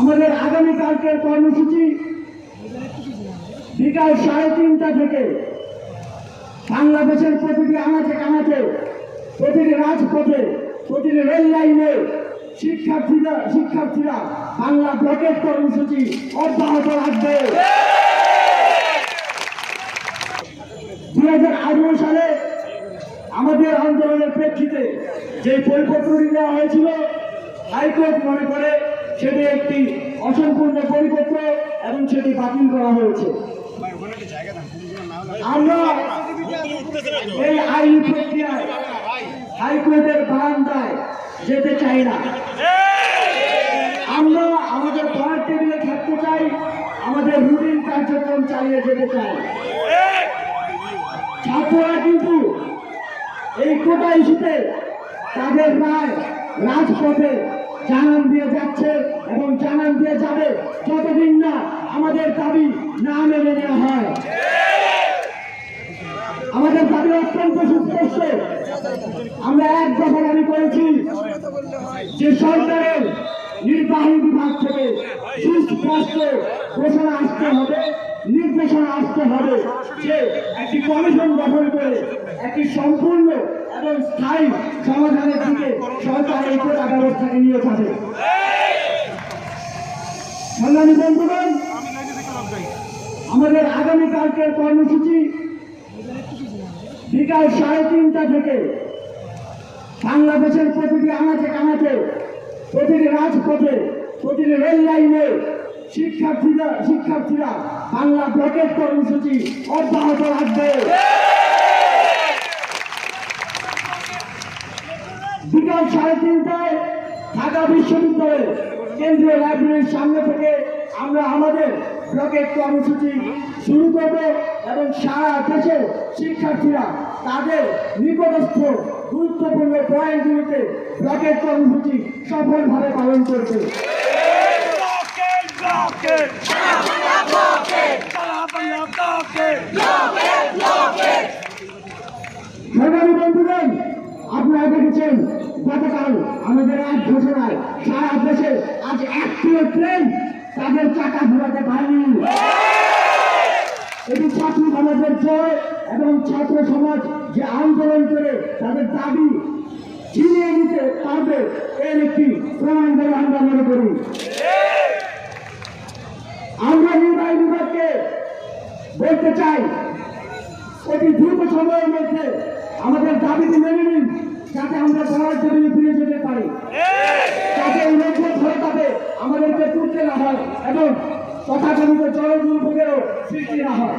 আমাদের আগামীকালকের কর্মসূচি বিকাল সাড়ে তিনটা থেকে বাংলাদেশের প্রতিটি আনাচে কানাচে প্রতিটি রাজপথে, প্রতিটি রেল লাইনে শিক্ষার্থীরা শিক্ষার্থীরা বাংলা ব্লকেট কর্মসূচি অব্যাহত রাখবে। দুই হাজার আঠারো সালে আমাদের আন্দোলনের প্রেক্ষিতে যে পরিপত্রটি দেওয়া হয়েছিল, হাইকোর্ট মনে করে সেটি একটি অসম্পূর্ণ পরিপত্র এবং সেটি বাতিল করা হয়েছে। আমরা এই আইন প্রক্রিয়ায় হাইকোর্টের বারান্দায় যেতে চাই না। আমরা আমাদের পড়ার টেবিলে থাকতে চাই, আমাদের রুটিন কার্যক্রম চালিয়ে যেতে চাই। ছাত্ররা কিন্তু এই কোটা ইস্যুতে তাদের রায়, রাজপথে জানান দিয়ে যাচ্ছে এবং জানান দিয়ে যাবে। যতদিন না আমাদের দাবি না মেনে নেওয়া হয়। আমাদের দাবি অত্যন্ত সুস্পষ্ট। আমরা এক দফা দাবি করেছি যে সরকারের নির্বাহী বিভাগ থেকে সুস্পষ্ট ঘোষণা আসতে হবে, নির্দেশনা আসতে হবে যে একটি কমিশন গঠন করে একটি সম্পূর্ণ এবং স্থায়ী সমাধানের দিকে সরকার এই কোটা ব্যবস্থাকে নিয়ে যাবে। সংগ্রামী বন্ধুগণ, আমাদের আগামীকালকের কর্মসূচি বিকাল সাড়ে তিনটা থেকে বাংলাদেশের প্রতিটি আনাচে কানাচে, প্রতিটি রাজপথে, প্রতিটি রেল লাইনে শিক্ষার্থীরা শিক্ষার্থীরা বাংলা ব্লকেট কর্মসূচি অব্যাহত রাখবে। বিকাল সাড়ে তিনটায় ঢাকা বিশ্ববিদ্যালয়ে কেন্দ্রীয় লাইব্রেরির সামনে থেকে আমরা আমাদের ব্লকেট কর্মসূচি শুরু করব এবং সারা দেশের শিক্ষার্থীরা তাদের নিকটস্থ গুরুত্বপূর্ণ পয়েন্টগুলিতে ব্লকেট কর্মসূচি সফলভাবে পালন করবে Block it! আপনারা দেখেছেন, গতকাল আমাদের এক ঘোষণায় সারা দেশে আজ একটিও ট্রেন তাদের চাকা ঘোরাতে পারেনি। এটি ছাত্র সমাজের জয় এবং ছাত্র সমাজ যে আন্দোলন করে তাদের দাবি ছিনিয়ে নিতে পারবে, এর একটি প্রমাণ বলে আমরা মনে করি। আমরা নির্বাহী বিভাগকে বলতে চাই, অতি দ্রুত সময়ের মধ্যে আমাদের দাবিটি মেনে নিন। যাতে আমরা বলার জমিনে ফিরে যেতে পারি। যাতে উন্নয়ন ধরে পাবে আমাদেরকে তুলতে না হয় এবং তথাকথিত জল দুর্ভোগেরও সৃষ্টি না হয়।